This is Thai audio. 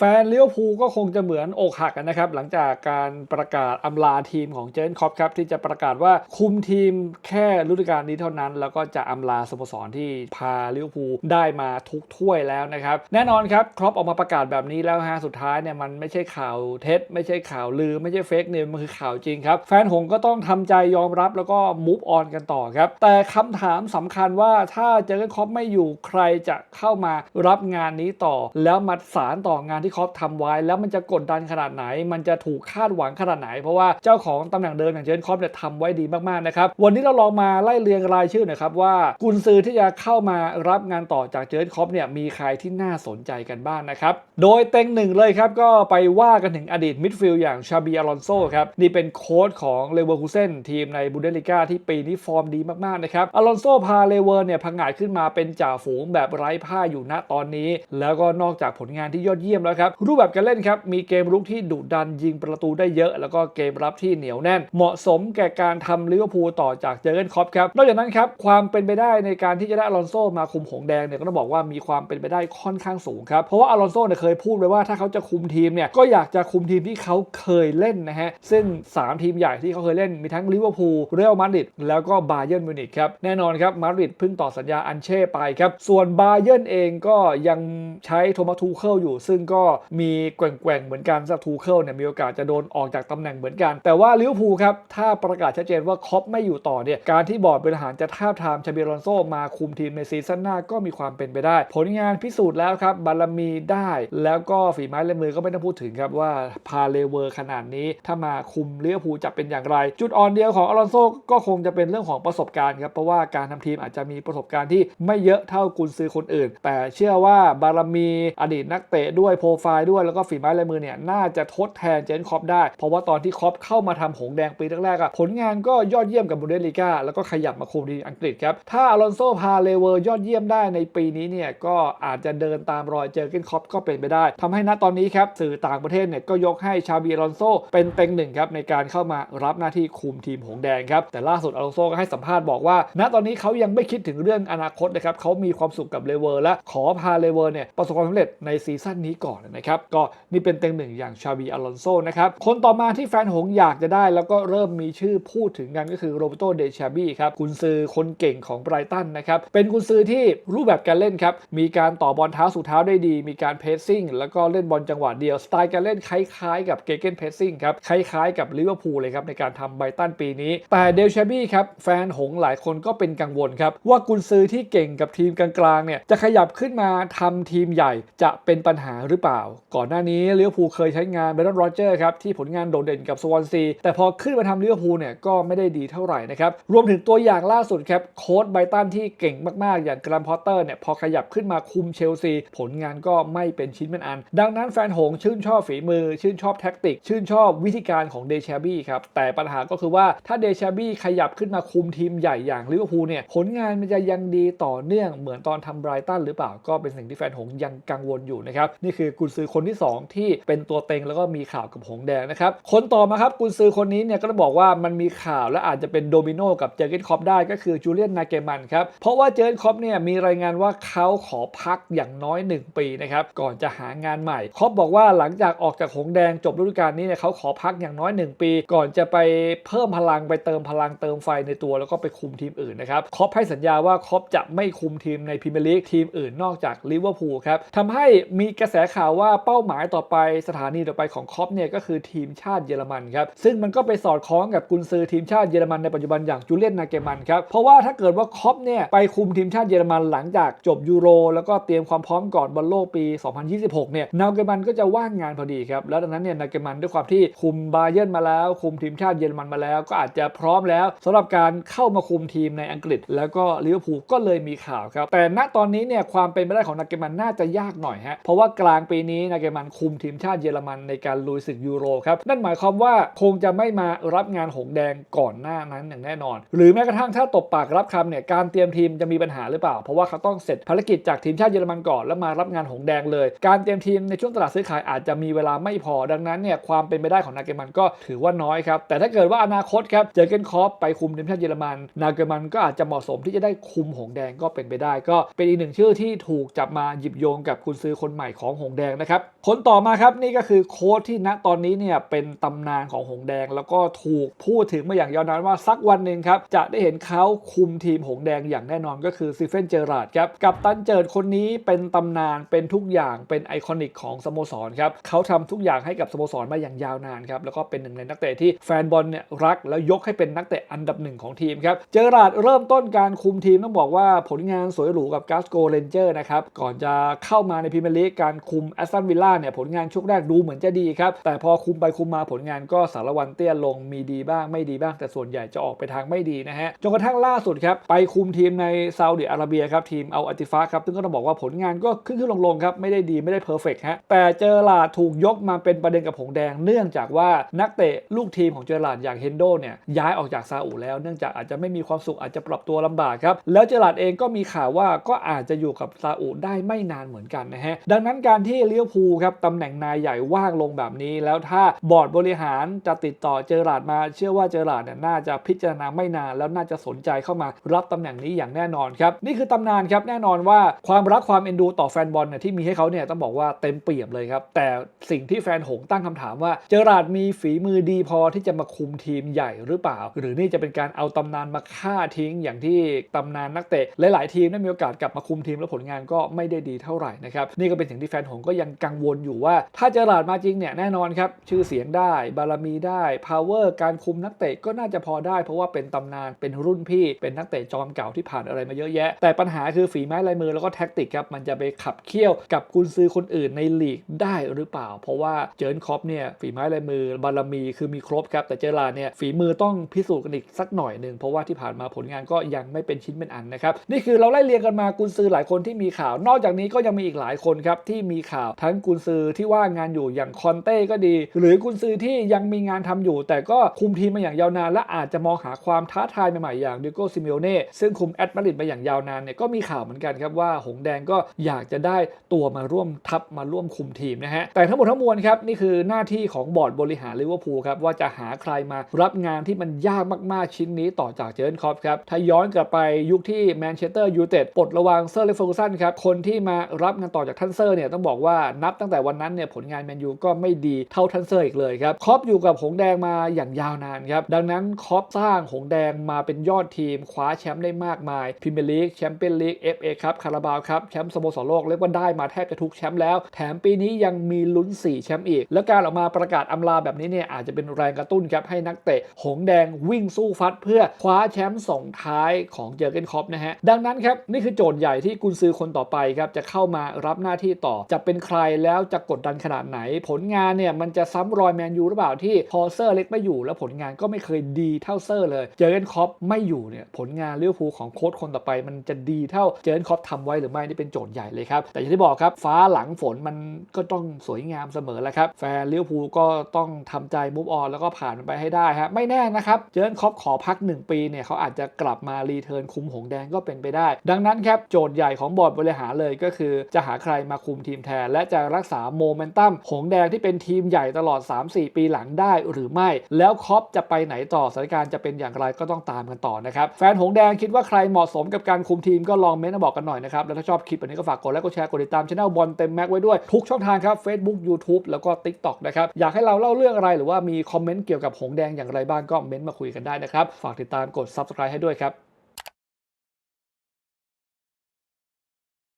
แฟนเลี้ยวภูก็คงจะเหมือนอกหักกันนะครับ หลังจากการประกาศอำลาทีมของเจนคอปครับ ที่จะประกาศว่าคุมทีมแค่ฤดูกาลนี้เท่านั้น แล้วก็จะอำลาสโมสรที่พาเลี้ยวภูได้มาทุกถ้วยแล้วนะครับ แน่นอนครับครอปออกมาประกาศแบบนี้แล้วฮะสุดท้ายเนี่ยมันไม่ใช่ข่าวเท็จ ไม่ใช่ข่าวลือ ไม่ใช่เฟกเนิวมันคือข่าวจริงครับแฟนหงก็ต้องทำใจยอมรับแล้วก็มูฟออนกันต่อครับแต่คำถามสำคัญว่าถ้าเจนคอปไม่อยู่ใครจะเข้ามารับงานนี้ต่อ แล้วมาสารต่องานที่คอปทำไว้ แล้วมันจะกดดันขนาดไหน มันจะถูกคาดหวังขนาดไหน เพราะว่าเจ้าของตำแหน่งเดิมอย่างเจอร์นคอปเนี่ยทำไว้ดีมากๆนะครับวันนี้เราลองมาไล่เรียงรายชื่อหน่อยครับว่ากุนซือที่จะเข้ามารับงานต่อจากเจอร์นคอปเนี่ยมีใครที่น่าสนใจกันบ้างนะครับโดยเต็งหนึ่งเลยครับก็ไปว่ากันถึงอดีตมิดฟิลด์อย่างชาบีอลอนโซครับนี่เป็นโค้ชของเลเวอร์คูเซนทีมในบูเดสลิก้าที่ปีนี้ฟอร์มดีมากๆนะครับอลอนโซพาเลเวอร์เนี่ยพังงาดขึ้นมาเป็นจ่าฝูงแบบไร้พ่าอยู่ณตอนนี้ แล้วก็นอกจากผลงานที่ยอดเยี่ยมแล้วครับรูปแบบการเล่นครับมีเกมรุกที่ดุดันยิงประตูได้เยอะ แล้วก็เกมรับที่เหนียวแน่น เหมาะสมแก่การทำลิเวอร์พูลต่อจากเจอร์เกนครอปครับนอกจากนั้นครับความเป็นไปได้ในการที่จะได้อลอนโซมาคุมหงแดงเนี่ยก็ต้องบอกว่ามีความเป็นไปได้ค่อนข้างสูงครับเพราะว่าอลอนโซเนี่ยเคยพูดไว้ว่าถ้าเขาจะคุมทีมเนี่ยก็อยากจะคุมทีมที่เขาเคยเล่นนะฮะซึ่ง 3 ทีมใหญ่ที่เขาเคยเล่นมีทั้งลิเวอร์พูลเรอัลมาดริดแล้วก็บาเยิร์นมิวนิกครับแน่นอนครับมาดริดเพิ่งต่อสัญญาอันเช่ไปครับส่วนบาเยิร์นเองก็ยังใช้โทมัสทูเคิลอยู่ ซึ่งก็มีแกว่งๆเหมือนกันสำหรับทูเคิลเนี่ยมีโอกาสจะโดนออกจากตำแหน่งเหมือนกัน แต่ว่าลิเวอร์พูลครับถ้าประกาศชัดเจนว่าคอปไม่อยู่ต่อเนี่ยการที่บอร์ดบริหารจะท้าทามชาเบียรอนโซมาคุมทีมในซีซั่นหน้าก็มีความเป็นไปได้ ผลงานพิสูจน์แล้วครับบารมีได้ แล้วก็ฝีไม้ลายมือก็ไม่ต้องพูดถึงครับว่าพาเลเวอร์ขนาดนี้ ถ้ามาคุมลิเวอร์พูลจะเป็นอย่างไร จุดอ่อนเดียวของอลอนโซก็คงจะเป็นเรื่องของประสบการณ์ครับเพราะว่าการทำทีมอาจจะมีประสบการณ์ที่ไม่เยอะเท่ากุนซือคนอื่น แต่เชื่อว่าบารมีอดีตนักเตะด้วยโปรไฟล์ด้วยแล้วก็ฝีไม้ลายมือเนี่ยน่าจะทดแทนเจนคอปได้ เพราะว่าตอนที่คอปเข้ามาทำหงแดงปีแรกๆอะผลงานก็ยอดเยี่ยมกับบูเดสลิก้าแล้วก็ขยับมาคุมทีมอังกฤษครับถ้าอลอนโซพาเลเวอร์ยอดเยี่ยมได้ในปีนี้เนี่ยก็อาจจะเดินตามรอยเจอเกนคอปก็เป็นไปได้ทำให้ณตอนนี้ครับสื่อต่างประเทศเนี่ยก็ยกให้ชาบีอลอนโซเป็นเต็งหนึ่งครับในการเข้ามารับหน้าที่คุมทีมหงแดงครับแต่ล่าสุดอลอนโซก็ให้สัมภาษณ์บอกว่า ณตอนนี้เขายังไม่คิดถึงเรื่องอนาคตนะครับเขามีความสุขกับเลเวอร์และขอพาเลเวอร์เนี่ยประสบความสำเร็จในซีซั่นนี้ก่อนนะครับก็นี่เป็นเต็งหนึ่งอย่างชาบีอลอนโซนะครับคนต่อมาที่แฟนหงอยากจะได้ แล้วก็เริ่มมีชื่อพูดถึงกันก็คือโรเบโตเดชาบีครับกุนซือคนเก่งของไบรตันนะครับเป็นกุนซือที่รูปแบบการเล่นครับมีการต่อบอลเท้าสู่เท้าได้ดี มีการเพสซิ่งแล้วก็เล่นบอลจังหวะเดียวสไตล์การเล่นคล้ายๆ กับเกเกนเพสซิ่งครับคล้ายๆ กับลิเวอร์พูลเลยครับในการทำไบรตันปีนี้ แต่เดลชาบี้ครับแฟนหงหลายคนก็เป็นกังวลครับว่ากุนซือที่เก่งกับทีมกลางๆเนี่ยจะขยับขึ้นมาทำทีมใหญ่จะเป็นปัญหาหรือเปล่าก่อนหน้านี้เลิเวอร์พูเคยใช้งานเบรนด์โรเจอร์ครับที่ผลงานโดดเด่นกับสวอนซีแต่พอขึ้นมาทำเลิเวอร์พูเนี่ยก็ไม่ได้ดีเท่าไหร่นะครับรวมถึงตัวอย่างล่าสุดครับโค้ชไบรตันที่เก่งมากๆ อย่างกรัมพอตเตอร์เนี่ยพอขยับขึ้นมาคุมเชลซีผลงานก็ไม่เป็นชิ้นเป็นอัน ดังนั้นแฟนหงชื่นชอบฝีมือ ชื่นชอบแท็กติก ชื่นชอบวิธีการของเดชาบี้ครับแต่ปัญหาก็คือว่าถ้าเดชาบี้ขยับขึ้นมาคุมทีมใหญ่อย่างลิเวอร์พูลเนี่ยผลงานมันจะยังดีต่อเนื่องเหมือนตอนทำไบรตันหรือเปล่าก็เป็นสิ่งที่แฟนหงยังกังวลอยู่นะครับนี่คือกุนซือคนที่ 2 ที่เป็นตัวเต็งแล้วก็มีข่าวกับหงแดงนะครับคนต่อมาครับกุนซือคนนี้เนี่ยก็ต้องบอกว่ามันมีข่าวและอาจจะเป็นโดมิโนกับเจอร์เกนคอปได้ก็คือจูเลียนนาเกมันครับเพราะว่าเจอร์เกนคอปเนี่ยมีรายงานว่าเขาขอพักอย่างน้อย 1 ปีนะครับก่อนจะหางานใหม่คอปบอกว่าหลังจากออกจากหงแดงจบฤดูกาลนี้เนี่ยเขาขอพักอย่างน้อย 1 ปี ก่อนจะไปเพิ่มพลังไปเติมพลังเติมไฟในตัว แล้วก็ไปคุมทีมอื่นนะครับคอปให้สัญญาว่าคอปจะไม่คุมทีมในพรีเมียร์ลีกทีมอื่นนอกจากลิเวอร์พูลครับทำให้มีกระแสข่าวว่าเป้าหมายต่อไปสถานีต่อไปของคอปเนี่ยก็คือทีมชาติเยอรมันครับซึ่งมันก็ไปสอดคล้องกับกุนซือทีมชาติเยอรมันในปัจจุบันอย่างจูเลียนนาเกมันครับเพราะว่าถ้าเกิดว่าคอปเนี่ยไปคุมทีมชาติเยอรมันหลังจากจบยูโร แล้วก็เตรียมความพร้อมก่อนบอลโลกปี 2026 เนี่ยนาเกมันก็จะว่างงานพอดีครับแล้วดังนั้นเนี่ยนาเกมันด้วยความที่คุมบาเยิร์นมาแล้ว คุมทีมชาติเยอรมันมาแล้ว ก็อาจจะพร้อมแล้วสำหรับการเข้ามาคุมทีมในอังกฤษ แล้วก็ลิเวอร์พูลก็เลยมีข่าวครับแต่ณตอนนี้เนี่ยความเป็นไปได้ของนาเกมันน่าจะยากหน่อยฮะเพราะว่ากลางปีนี้นาเกมันคุมทีมชาติเยอรมันในการลุยศึกยูโรครับนั่นหมายความว่าคงจะไม่มารับงานหงแดงก่อนหน้านั้นอย่างแน่นอน หรือแม้กระทั่งถ้าตบปากรับคำเนี่ยการเตรียมทีมจะมีปัญหาหรือเปล่า เพราะว่าเขาต้องเสร็จภารกิจจากทีมชาติเยอรมันก่อนแล้วมารับงานหงแดงเลย การเตรียมทีมในช่วงตลาดซื้อขายอาจจะมีเวลาไม่พอดังนั้นเนี่ยความเป็นไปได้ของนาเกมันก็ถือว่าน้อยครับแต่ถ้าเกิดว่าอนาคตครับเจอเกนคอปไปคุมทีมชาติเยอรมัน นาเกมันก็อาจจะเหมาะสมที่จะได้คุมหงแดงก็เป็นไปได้ ก็เป็นอีกหนึ่งชื่อที่ถูกจับมาหยิบโยงกับคุณซื้อคนใหม่ของหงแดงนะครับ คนต่อมาครับนี่ก็คือโค้ชที่ณตอนนี้เนี่ยเป็นตำนานของหงแดง แล้วก็ถูกพูดถึงมาอย่างยาวนานว่าสักวันหนึ่งครับจะได้เห็นเขาคุมทีมหงแดงอย่างแน่นอนก็คือซิเฟนเจอราร์ดครับกับตันเจิดคนนี้เป็นตำนานเป็นทุกอย่างเป็นไอคอนิกของสโมสรครับเขาทำทุกอย่างให้กับสโมสรมาอย่างยาวนานครับแล้วก็เป็นหนึ่งในนักเตะที่แฟนบอลเนี่ยรัก แล้วยกให้เป็นนักเตะอันดับหนึ่งของทีมครับเจอราร์ดเริ่มต้นการคุมทีมต้องบอกว่าผลงานสวยหรูกับกาสโกเรนเจอร์นะครับก่อนจะเข้ามาในพรีเมียร์ลีกการคุมแอสตันวิลล่าเนี่ยผลงานช่วงแรกดูเหมือนจะดีครับ แต่พอคุมไปคุมมาผลงานก็สารวันเตี้ยลงมีดีบ้างไม่ดีบ้าง แต่ส่วนใหญ่จะออกไปทางไม่ดีนะฮะจนกระทั่งล่าสุดครับไปคุมทีมในซาอุดิอาระเบียครับทีมเอาอัติฟ้าครับซึ่งก็ต้องบอกว่าผลงานก็ขึ้นขึ้นลงลงครับไม่ได้ดีไม่ได้เพอร์เฟกฮะแต่เจอราดถูกยกมาเป็นประเด็นกับผงแดง เนื่องจากว่านักเตะลูกทีมของเจอราดอย่างเฮนโดเนี่ยย้ายออกจากซาอุแล้วเนื่องจากอาจจะไม่มีความสุขอาจจะปรับตัวลำบากครับแล้วเจอราดเองก็มีข่าวว่าก็อาจจะอยู่กับซาอุได้ไม่นานเหมือนกันนะฮะดังนั้นการที่เลี้ยวภูครับตำแหน่งนายใหญ่ว่างลงแบบนี้ แล้วถ้าบอร์ดบริหารจะติดต่อเจอราร์ดมา เชื่อว่าเจอราร์ดเนี่ยน่าจะพิจารณาไม่นาน แล้วน่าจะสนใจเข้ามารับตำแหน่งนี้อย่างแน่นอนครับนี่คือตำนานครับแน่นอนว่าความรักความเอ็นดูต่อแฟนบอลเนี่ยที่มีให้เขาเนี่ยต้องบอกว่าเต็มเปี่ยมเลยครับแต่สิ่งที่แฟนหงตั้งคำถามว่าเจอราร์ดมีฝีมือดีพอที่จะมาคุมทีมใหญ่หรือเปล่า หรือนี่จะเป็นการเอาตำนานมาฆ่าทิ้งอย่างที่ตำนานนักเตะหลาย ๆ ทีมได้มีโอกาสกลับมาคุมทีมแล้วผลงานก็ไม่ได้ดีเท่าไหร่นะครับนี่ก็เป็นสิ่งที่แฟนหงก็ยังกังวลอยู่ว่า ถ้าเจอราดมาจริงเนี่ยแน่นอนครับชื่อเสียงได้บารมีได้ power การคุมนักเตะก็น่าจะพอได้ เพราะว่าเป็นตำนานเป็นรุ่นพี่ เป็นนักเตะจอมเก่าที่ผ่านอะไรมาเยอะแยะ แต่ปัญหาคือฝีไม้ลายมือแล้วก็แท็กติกครับมันจะไปขับเคี่ยวกับกุนซือคนอื่นในลีกได้หรือเปล่า เพราะว่าเจิร์นคอปเนี่ยฝีไม้ลายมือบารมีคือมีครบครับแต่เจอราดเนี่ยฝีมือต้องพิสูจน์กันอีกสักหน่อยหนึ่งเพราะว่าที่ผ่านมาผลงานก็ยังไม่เป็นชิ้นเป็นอันนะครับนี่คือเราไล่เรียงกันมากุนซือหลายคนที่มีข่าว นอกจากนี้ก็ยังมีอีกหลายคนครับที่มีข่าวทั้งกุนซือที่ว่างงานอยู่อย่างคอนเต้ก็ดี หรือกุนซือที่ยังมีงานทำอยู่ แต่ก็คุมทีมมาอย่างยาวนาน และอาจจะมองหาความท้าทายใหม่ๆอย่างดิโก้ซิเมโอเน่ซึ่งคุมแอตมาริดมาอย่างยาวนานเนี่ยก็มีข่าวเหมือนกันครับว่าหงแดงก็อยากจะได้ตัวมาร่วมทัพมาร่วมคุมทีมนะฮะแต่ทั้งหมดทั้งมวลครับนี่คือหน้าที่ของบอร์ดบริหารลิเวอร์พูลครับว่าจะหาใครมารับงานที่มันยากมากๆชิ้นนี้ต่อจากเจอร์นคอปครับถ้าย้อนกลับไปยุคที่แมนเชสเตอร์ยูไนเต็ดปลดระวางเซอร์เลฟเฟอร์กูสันครับคนที่มารับงานต่อจากท่านเซอร์เนี่ยต้องบอกว่านับตั้งแต่วันนั้นเนี่ยผลงานแมนยูก็ไม่ดีเท่าท่านเซอร์อีกเลยครับคอปอยู่กับหงแดงมาอย่างยาวนานครับดังนั้นคอปสร้างหงแดงมาเป็นยอดทีม คว้าแชมป์ได้มากมายพรีเมียร์ลีกแชมเปี้ยนลีกเอฟเอครับคาราบาวครับแชมป์สโมสรโลกเรียกว่าได้มาแทบจะทุกแชมป์แล้ว แถมปีนี้ยังมีลุ้น 4 แชมป์อีก แล้วการออกมาประกาศอำลาแบบนี้เนี่ยอาจจะเป็นแรงกระตุ้นครับให้นักเตะหงแดงวิ่งสู้ฟัดเพื่อคว้าแชมป์ส่งท้ายของเจอร์เกนคอปนะฮะดังนั้นครับนี่คือโจทย์ใหญ่ที่กุนซือคนต่อไปครับจะเข้ามารับหน้าที่ต่อจะเป็นใครแล้วจะกดดันขนาดไหน ผลงานเนี่ยมันจะซ้ำรอยแมนยูหรือเปล่าที่พอเซอร์เล็กไม่อยู่ แล้วผลงานก็ไม่เคยดีเท่าเซอร์เลย เจอร์เกนคอปไม่อยู่เนี่ยผลงานเลิเวอร์พูของโค้ชคนต่อไป มันจะดีเท่าเจอร์เกนคอปทำไว้หรือไม่นี่เป็นโจทย์ใหญ่เลยครับ แต่อย่างที่บอกครับฟ้าหลังฝนมันก็ต้องสวยงามเสมอแหละครับ แฟนเลิเวอร์พูก็ต้องทำใจมูฟออนแล้วก็ผ่านไปให้ได้ฮะไม่แน่นะครับเจอร์เกนคอปขอพัก 1 ปีเนี่ยเขาอาจจะกลับมารีเทิร์นคุมหงแดงก็เป็นไปได้ ดังนั้นครับโจทย์ใหญ่ของบอร์ดบริหารเลยก็คือ จะหาใครมาคุมทีมแทนและจะรักษาโมเมนตัมหงแดงที่เป็นทีมใหญ่ตลอด 3-4 ปีหลังได้หรือไม่ แล้วคอปจะไปไหนต่อสถานการณ์จะเป็นอย่างไรก็ต้องตามกันต่อนะครับ แฟนหงแดงคิดว่าใครเหมาะสมกับการคุมทีมก็ลองเม้นต์มาบอกกันหน่อยนะครับ แล้วถ้าชอบคลิปอันนี้ก็ฝากกดไลค์กดแชร์กดติดตามช่องบอลเต็มแม็กไว้ด้วยทุกช่องทางครับ Facebook YouTube แล้วก็ TikTok นะครับอยากให้เราเล่าเรื่องอะไรหรือว่ามีคอมเมนต์เกี่ยวกับหงแดงอย่างไรบ้างก็เม้นต์มาคุยกันได้นะครับฝากติดตามกด Subscribe ให้ด้วยครับ